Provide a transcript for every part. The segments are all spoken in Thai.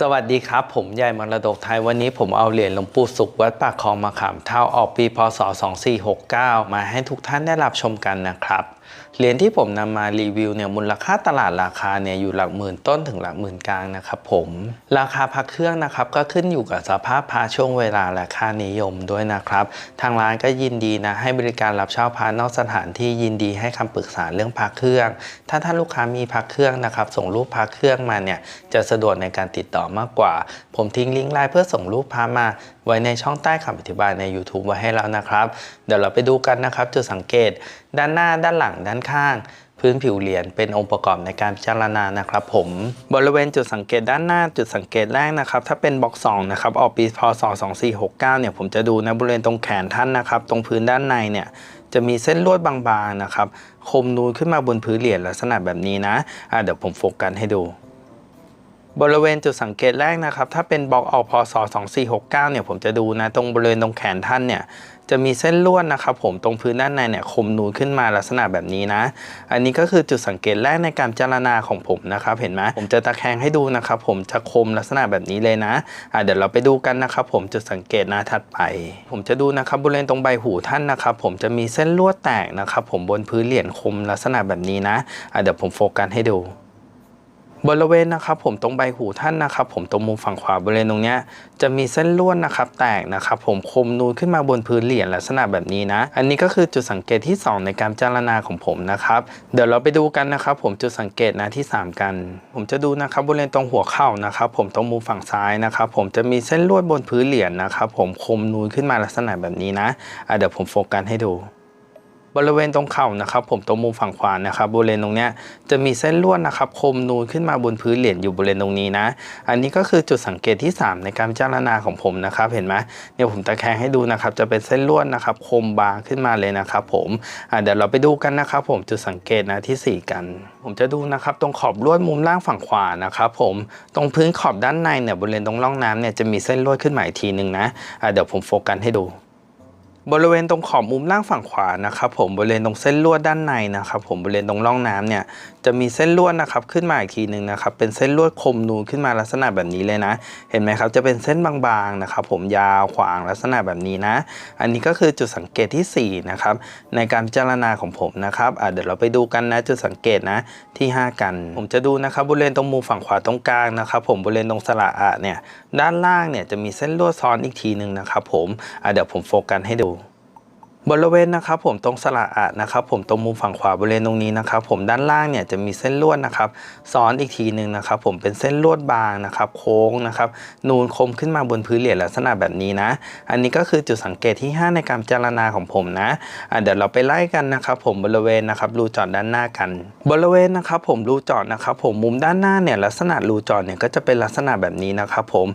สวัสดีครับ ผมใหญ่มรดกไทยวันนี้ผมเอาเหรียญหลวงปู่สุขวัดปากคลองมาขามเท่าออกปีพศ 2469 มาให้ทุกท่านได้รับชมกันนะครับ เหรียญที่ผมนำมารีวิวเนี่ยมูลค่าตลาดราคาเนี่ยอยู่หลักหมื่นต้นถึงหลักหมื่นกลางนะครับผมราคาพักเครื่องนะครับก็ขึ้นอยู่กับสภาพพาช่วงเวลาและค่านิยมด้วยนะครับ ทางร้านก็ยินดีนะให้บริการรับเช่าพานอกสถานที่ยินดีให้คำปรึกษาเรื่องพักเครื่อง ถ้าท่านลูกค้ามีพักเครื่องนะครับส่งรูปพักเครื่องมาเนี่ยจะสะดวกในการติดต่อมากกว่า ผมทิ้งลิงก์ไลน์เพื่อส่งรูปพามา ไว้ในช่องใต้คำอธิบายใน YouTube ไว้ให้แล้วนะครับ เดี๋ยวเราไปดูกันนะครับจุดสังเกต ด้านหน้าด้านหลังด้านข้างพื้นผิวเหรียญเป็นองค์ประกอบในการพิจารณานะครับผมบริเวณจุดสังเกตด้านหน้าจุดสังเกตแรกนะครับ ถ้าเป็นบล็อก2นะครับออกปีพศ2469เนี่ยผมจะดูในบริเวณตรงแขนท่านนะครับ ตรงพื้นด้านในเนี่ยจะมีเส้นลวดบางๆนะครับ คมนูนขึ้นมาบนพื้นเหรียญลักษณะแบบนี้นะะเดี๋ยวผมโฟกัสให้ดู บริเวณจุดสังเกตแรกนะครับ ถ้าเป็นบล็อกออกพศ2469 เนี่ย ผมจะดูนะ ตรงบริเวณตรงแขนท่านเนี่ย จะมีเส้นลวดนะครับผมตรงพื้นด้านในเนี่ยคมนูนขึ้นมาลักษณะแบบนี้นะ อันนี้ก็คือจุดสังเกตแรกในการจารณาของผมนะครับ เห็นไหมผมจะตะแคงให้ดูนะครับ ผมจะคมลักษณะแบบนี้เลยนะะเดี๋ยวเราไปดูกันนะครับผมจุดสังเกตน้าถัดไป ผมจะดูนะครับบริเวณตรงใบหูท่านนะครับผมจะมีเส้นลวดแตกนะครับผมบนพื้นเหรียญคมลักษณะแบบนี้นะะเดี๋ยวผมโฟกัสให้ดู บริเวณนะครับผมตรงใบหูท่านนะครับผมตรงมุมฝั่งขวาบริเวณตรงนี้จะมีเส้นลวดนะครับแตกนะครับผมคมนูนขึ้นมาบนพื้นเหรียญลักษณะแบบนี้นะ อันนี้ก็คือจุดสังเกตที่ 2 ในการพิจารณาของผมนะครับ เดี๋ยวเราไปดูกันนะครับผมจุดสังเกตนะที่ 3 กัน ผมจะดูนะครับบริเวณตรงหัวเข่านะครับผมตรงมุมฝั่งซ้ายนะครับผมจะมีเส้นลวดบนพื้นเหรียญนะครับผมคมนูนขึ้นมาลักษณะแบบนี้นะะเดี๋ยวผมโฟกัสให้ดู บริเวณตรงเข่านะครับ ผมตรงมุมฝั่งขวานะครับบริเวณตรงเนี้ยจะมีเส้นลวดนะครับคมนูนขึ้นมาบนพื้นเหรียญอยู่บริเวณตรงนี้นะ อันนี้ก็คือจุดสังเกตที่ 3 ในการพิจารณาของผมนะครับ เห็นไหมเดี๋ยวผมตะแคงให้ดูนะครับ จะเป็นเส้นลวดนะครับคมบางขึ้นมาเลยนะครับ ผมเดี๋ยวเราไปดูกันนะครับ ผมจุดสังเกตนะทีสี่4 กัน ผมจะดูนะครับตรงขอบลวดมุมล่างฝั่งขวานะครับ ผมตรงพื้นขอบด้านในเนี่ยบริเวณตรงร่องน้ำเนี่ยจะมีเส้นลวดขึ้นมาอีกทีหนึ่งนะะเดี๋ยวผมโฟกัสให้ดู บริเวณตรงขอบมุมล่างฝั่งขวานะครับผมบริเวณตรงเส้นลวดด้านในนะครับผมบริเวณตรงร่องน้ำเนี่ย จะมีเส้นลวดนะครับขึ้นมาอีกทีหนึ่งนะครับเป็นเส้นลวดคมนูนขึ้นมาลักษณะแบบนี้เลยนะ เห็นไหมครับจะเป็นเส้นบางๆนะครับผมยาวขวางลักษณะแบบนี้นะ อันนี้ก็คือจุดสังเกตที่ 4 นะครับในการพิจารณาของผมนะครับเดี๋ยวเราไปดูกันนะจุดสังเกตนะที่ 5 กัน ผมจะดูนะครับบริเวณตรงมุมฝั่งขวาตรงกลางนะครับผมบริเวณตรงสระอะเนี่ยด้านล่างเนี่ยจะมีเส้นลวดซ้อนอีกทีหนึ่งนะครับผมเดี๋ยวผมโฟกัสให้ดู บริเวณนะครับผมตรงสระอะนะครับผมตรงมุมฝั่งขวาบริเวณตรงนี้นะครับผมด้านล่างเนี่ยจะมีเส้นลวดนะครับซ้อนอีกทีหนึ่งนะครับผมเป็นเส้นลวดบางนะครับโค้งนะครับนูนคมขึ้นมาบนพื้นเหรียญลักษณะแบบนี้นะ อันนี้ก็คือจุดสังเกตที่ 5 ในการพิจารณาของผมนะะเดี๋ยวเราไปไล่กันนะครับผมบริเวณนะครับรูจอดด้านหน้ากัน บริเวณนะครับผมรูจอดนะครับผมมุมด้านหน้าเนี่ยลักษณะรูจอดเนี่ยก็จะเป็นลักษณะแบบนี้นะครับผม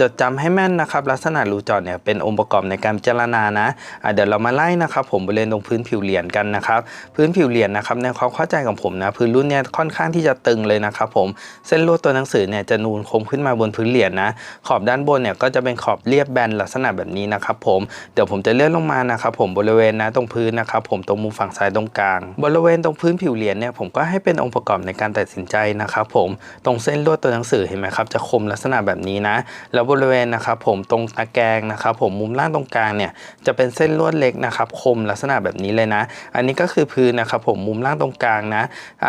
จดจำให้แม่นนะครับลักษณะรูจอดเนี่ยเป็นองค์ประกอบในการพิจารณานะะเดี๋ยวเรามาไล่นะครับผมบริเวณตรงพื้นผิวเหรียญกันนะครับพื้นผิวเหรียญนะครับในความเข้าใจของผมนะพื้นรุ่นเนี่ยค่อนข้างที่จะตึงเลยนะครับผมเส้นลวดตัวหนังสือเนี่ยจะนูนคมขึ้นมาบนพื้นเหรียญนะขอบด้านบนเนี่ยก็จะเป็นขอบเรียบแบนลักษณะแบบนี้นะครับผมเดี๋ยวผมจะเลื่อนลงมานะครับผมบริเวณนะตรงพื้นนะครับผมตรงมุมฝั่งซ้ายตรงกลาง บริเวณตรงพื้นผิวเหรียญเนี่ยผมก็ให้เป็นองค์ประกอบในการตัดสินใจนะครับผมตรงเส้นลวดตัวหนังสือเห็นไหมครับจะคมลักษณะแบบนี้นะแล้วบริเวณนะครับผมตรงตะแกรงนะครับผมมุมล่างตรงกลางเนี่ยจะเป็นเส้นลวดเล็กนะครับคมลักษณะแบบนี้เลยนะ อันนี้ก็คือพื้นนะครับผมมุมล่างตรงกลางนะ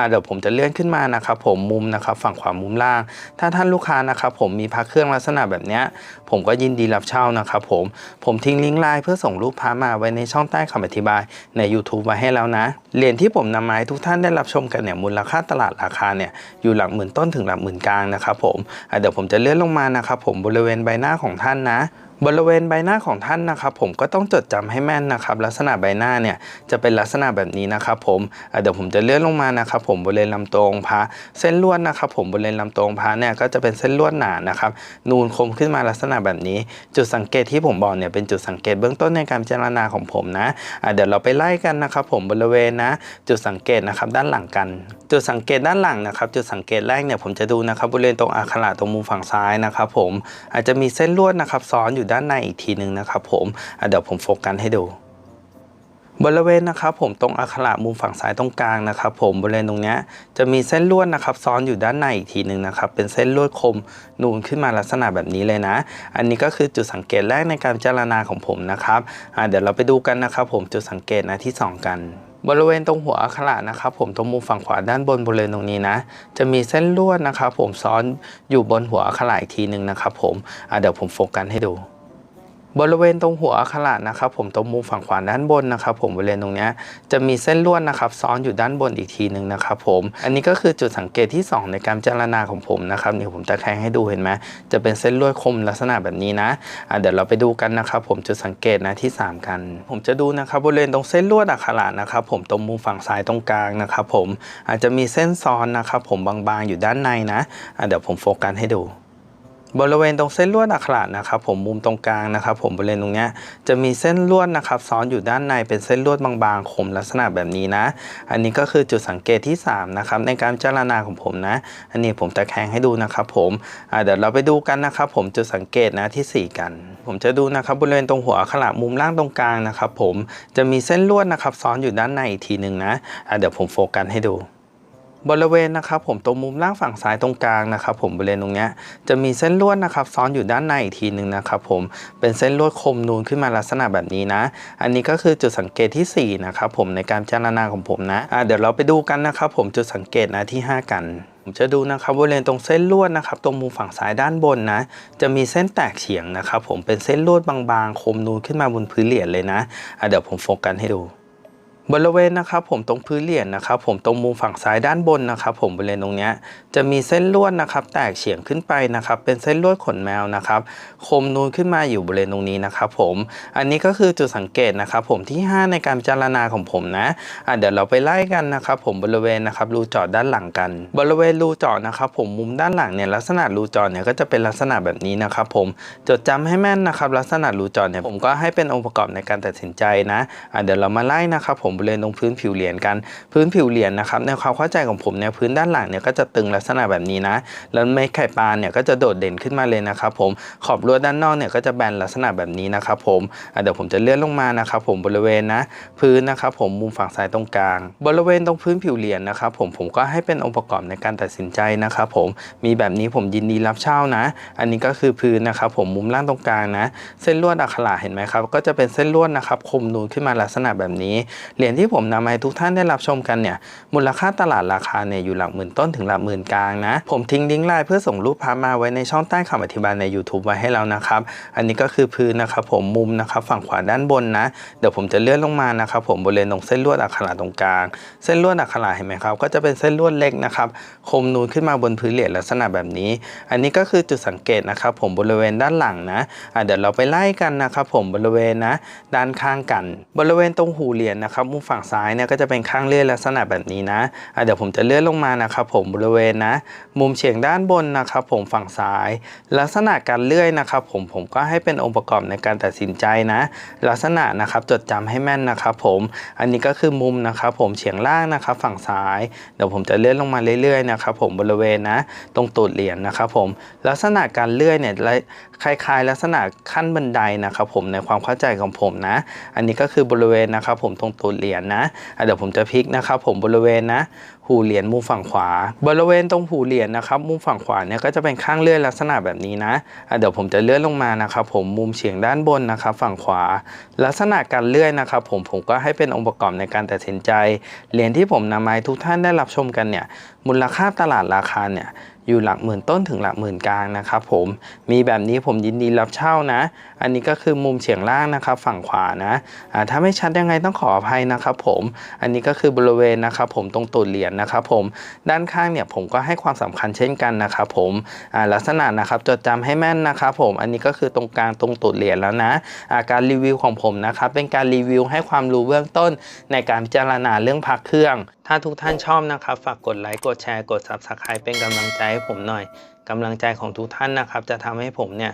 เดี๋ยวผมจะเลื่อนขึ้นมานะครับผมมุมนะครับฝั่งขวามุมล่าง ถ้าท่านลูกค้านะครับผมมีพักเครื่องลักษณะแบบนี้ผมก็ยินดีรับเช่านะครับผมผมทิ้งลิงก์ไลน์เพื่อส่งรูปพามาไว้ในช่องใต้คำอธิบายใน YouTube ไว้ให้แล้วนะเหรียญที่ผมนำมาให้ทุกท่านได้รับชมกันเนี่ยมูลค่าตลาดราคาเนี่ยอยู่หลักหมื่นต้นถึงหลักหมื่นกลางนะครับผมเดี๋ยวผมจะเลื่อนลงมานะครับผมบริเวณใบหน้าของท่านนะบริเวณใบหน้าของท่านนะครับผมก็ต้องจดจำให้แม่นนะครับ ลักษณะใบหน้าเนี่ยจะเป็นลักษณะแบบนี้นะครับผมเดี๋ยวผมจะเลื่อนลงมานะครับผมบริเวณลำตัวองพระเส้นลวดนะครับผมบริเวณลำตัวองพระเนี่ยก็จะเป็นเส้นลวดหนานะครับนูนคมขึ้นมาลักษณะแบบนี้ จุดสังเกตที่ผมบอกเนี่ยเป็นจุดสังเกตเบื้องต้นในการพิจารณาของผมนะเดี๋ยวเราไปไล่กันนะครับผมบริเวณนะ จุดสังเกตนะครับด้านหลังกัน จุดสังเกตด้านหลังนะครับ จุดสังเกตแรกเนี่ยผมจะดูนะครับบริเวณตรงอักขระตรงมุมฝั่งซ้ายนะครับผมอาจจะมีเส้นลวดนะครับซ้อนอยู่ด้านในอีกทีหนึ่งนะครับผมเดี๋ยวผมโฟกัสให้ดูบริเวณนะครับผมตรงอักขระมุมฝั่งซ้ายตรงกลางนะครับผมบริเวณตรงเนี้ยจะมีเส้นลวดนะครับซ้อนอยู่ด้านในอีกทีหนึ่งนะครับเป็นเส้นลวดคมนูนขึ้นมาลักษณะแบบนี้เลยนะ อันนี้ก็คือจุดสังเกตแรกในการพิจารณาของผมนะครับเดี๋ยวเราไปดูกันนะครับผมจุดสังเกตนะที่สองกันบริเวณตรงหัวอักขระนะครับผมตรงมุมฝั่งขวาด้านบนบริเวณตรงนี้นะ จะมีเส้นลวดนะครับผมซ้อนอยู่บนหัวอักขระอีกทีหนึ่งนะครับผมเดี๋ยวผมโฟกัสให้ดู บริเวณตรงหัวอักขระนะครับ ผมตรงมุมฝั่งขวาด้านบนนะครับผมบริเวณตรงนี้จะมีเส้นลวดนะครับ ซ้อนอยู่ด้านบนอีกทีหนึ่งนะครับผมอันนี้ก็คือจุดสังเกตที่ 2 ในการพิจารณาของผมนะครับนี่ผมจะแทงให้ดูเห็นไหมจะเป็นเส้นลวดคมลักษณะแบบนี้นะะเดี๋ยวเราไปดูกันนะครับ ผมจุดสังเกตนะที่ 3 กัน ผมจะดูนะครับบริเวณตรงเส้นลวดอักขระนะครับผมตรงมุมฝั่งซ้ายตรงกลางนะครับผมอาจจะมีเส้นซ้อนนะครับผมบางๆอยู่ด้านในนะะเดี๋ยวผมโฟกัสให้ดู บริเวณตรงเส้นลวดอักขระนะครับ ผมมุมตรงกลางนะครับ ผมบริเวณตรงนี้จะมีเส้นลวดนะครับ ซ้อนอยู่ด้านในเป็นเส้นลวดบางๆคมลักษณะแบบนี้นะ อันนี้ก็คือจุดสังเกตที่ 3 นะครับ ในการพิจรณาของผมนะ อันนี้ผมตะแคงให้ดูนะครับ ผมเดี๋ยวเราไปดูกันนะครับ ผมจุดสังเกตนะที่ 4 กัน ผมจะดูนะครับบริเวณตรงหัวอักขระมุมล่างตรงกลางนะครับ ผมจะมีเส้นลวดนะครับ ซ้อนอยู่ด้านในอีกทีหนึ่งนะเดี๋ยวผมโฟกัสให้ดู บริเวณนะครับผมตรงมุมล่างฝั่งซ้ายตรงกลางนะครับผมบริเวณตรงนี้จะมีเส้นลวดนะครับซ้อนอยู่ด้านในอีกทีหนึ่งนะครับผมเป็นเส้นลวดคมนูนขึ้นมาลักษณะแบบนี้นะ อันนี้ก็คือจุดสังเกตที่ 4 นะครับผมในการพิจารณาของผมนะะเดี๋ยวเราไปดูกันนะครับผมจุดสังเกตนะที่ 5 กันผมจะดูนะครับบริเวณตรงเส้นลวดนะครับตรงมุมฝั่งซ้ายด้านบนนะ จะมีเส้นแตกเฉียงนะครับผมเป็นเส้นลวดบางๆ คมนูนขึ้นมาบนพื้นเหรียญเลยนะะเดี๋ยวผมโฟกัสให้ดู บริเวณนะครับผมตรงพื้นเหรียญนะครับผมตรงมุมฝั่งซ้ายด้านบนนะครับผมบริเวณตรงนี้จะมีเส้นลวดนะครับแตกเฉียงขึ้นไปนะครับเป็นเส้นลวดขนแมวนะครับคมนูนขึ้นมาอยู่บริเวณตรงนี้นะครับผมอันนี้ก็คือจุดสังเกตนะครับผมที่ 5 ในการพิจารณาของผมนะอะเดี๋ยวเราไปไล่กันนะครับผมบริเวณนะครับรูจาะด้านหลังกัน บริเวณรูจาะนะครับผมมุมด้านหลังเนี่ยลักษณะรูจาะเนี่ยก็จะเป็นลักษณะแบบนี้นะครับผมจดจำให้แม่นนะครับลักษณะรูจาะเนี่ยผมก็ให้เป็นองค์ประกอบในการตัดสินใจนะอะเดี๋ยวเรามาไล่นะครับผมบริเวณตรงพื้นผิวเหรียญกัน พื้นผิวเหรียญนะครับในความเข้าใจของผมเนี่ยพื้นด้านหลังเนี่ยก็จะตึงลักษณะแบบนี้นะ แล้วเม็ดไข่ปลาเนี่ยก็จะโดดเด่นขึ้นมาเลยนะครับผมขอบลวด้านนอกเนี่ยก็จะแบนลักษณะแบบนี้นะครับผมเดี๋ยวผมจะเลื่อนลงมานะครับผมบริเวณนะพื้นนะครับผมมุมฝั่งซ้ายตรงกลาง บริเวณตรงพื้นผิวเหรียญนะครับผมผมก็ให้เป็นองค์ประกอบในการตัดสินใจนะครับผมมีแบบนี้ผมยินดีรับเช่านะ อันนี้ก็คือพื้นนะครับผมมุมล่างตรงกลางนะ เส้นลวดอักขระเห็นไหมครับก็จะเป็นเส้นลวดนะครับคมนูนขึ้นมาลักษณะแบบนี้เหรียญที่ผมนำมาให้ทุกท่านได้รับชมกันเนี่ยมูลค่าตลาดราคาเนี่ยอยู่หลักหมื่นต้นถึงหลักหมื่นกลางนะ ผมทิ้งลิงก์ไลน์เพื่อส่งรูปภามาไว้ในช่องใต้คำอธิบายใน YouTube ไว้ให้แล้วนะครับ อันนี้ก็คือพื้นนะครับผมมุมนะครับฝั่งขวาด้านบนนะ เดี๋ยวผมจะเลื่อนลงมานะครับผมบริเวณตรงเส้นลวดอักขระตรงกลาง เส้นลวดอักขระเห็นไหมครับก็จะเป็นเส้นลวดเล็กนะครับคมนูนขึ้นมาบนพื้นเหรียญลักษณะแบบนี้ อันนี้ก็คือจุดสังเกตนะครับผมบริเวณด้านหลังนะะเดี๋ยวเราไปไล่กันนะครับผมบริเวณนะด้านข้างกัน บริเวณตรงหูเหรียญนะครับมุมฝั่งซ้ายเนี่ยก็จะเป็นข้างเลื่อนลักษณะแบบนี้นะะเดี๋ยวผมจะเลื่อนลงมานะครับผมบริเวณนะ มุมเฉียงด้านบนนะครับผมฝั่งซ้าย ลักษณะการเลื่อยนะครับผมผมก็ให้เป็นองค์ประกอบในการตัดสินใจนะ ลักษณะนะครับจดจำให้แม่นนะครับผมอันนี้ก็คือมุมนะครับผมเฉียงล่างนะครับฝั่งซ้าย เดี๋ยวผมจะเลื่อนลงมาเรื่อยๆนะครับผมบริเวณนะ ตรงตูดเหรียญนะครับผมลักษณะการเลื่อยเนี่ยคล้ายๆ ลักษณะขั้นบันไดนะครับผมในความเข้าใจของผมนะ อันนี้ก็คือบริเวณนะครับผมตรงตูดเหรียญนะะเดี๋ยวผมจะพลิกนะครับ ผมบริเวณนะ หูเหรียญมุมฝั่งขวา บริเวณตรงหูเหรียญนะครับ มุมฝั่งขวาเนี่ยก็จะเป็นข้างเลื่อยลักษณะแบบนี้นะะเดี๋ยวผมจะเลื่อนลงมานะครับ ผมมุมเฉียงด้านบนนะครับ ฝั่งขวา ลักษณะการเลื่อยนะครับ ผมผมก็ให้เป็นองค์ประกอบในการตัดสินใจเหรียญที่ผมนำมาให้ทุกท่านได้รับชมกันเนี่ยมูลค่าตลาดราคาเนี่ย อยู่หลักหมื่นต้นถึงหลักหมื่นกลางนะครับผมมีแบบนี้ผมยินดีรับเช่านะ อันนี้ก็คือมุมเฉียงล่างนะครับ ฝั่งขวานะอ่าถ้าไม่ชัดยังไงต้องขออภัยนะครับผมอันนี้ก็คือบริเวณนะครับผมตรงตูดเหรียญนะครับผมด้านข้างเนี่ยผมก็ให้ความสำคัญเช่นกันนะครับผมอ่าลักษณะนะครับจดจำให้แม่นนะครับผมอันนี้ก็คือตรงกลางตรงตูดเหรียญแล้วนะอ่าการรีวิวของผมนะครับเป็นการรีวิวให้ความรู้เบื้องต้นในการพิจารณาเรื่องพักเครื่อง ถ้าทุกท่านชอบนะครับ ฝากกดไลค์กดแชร์กด Subscribe เป็นกำลังใจให้ผมหน่อยกำลังใจของทุกท่านนะครับ จะทำให้ผมเนี่ย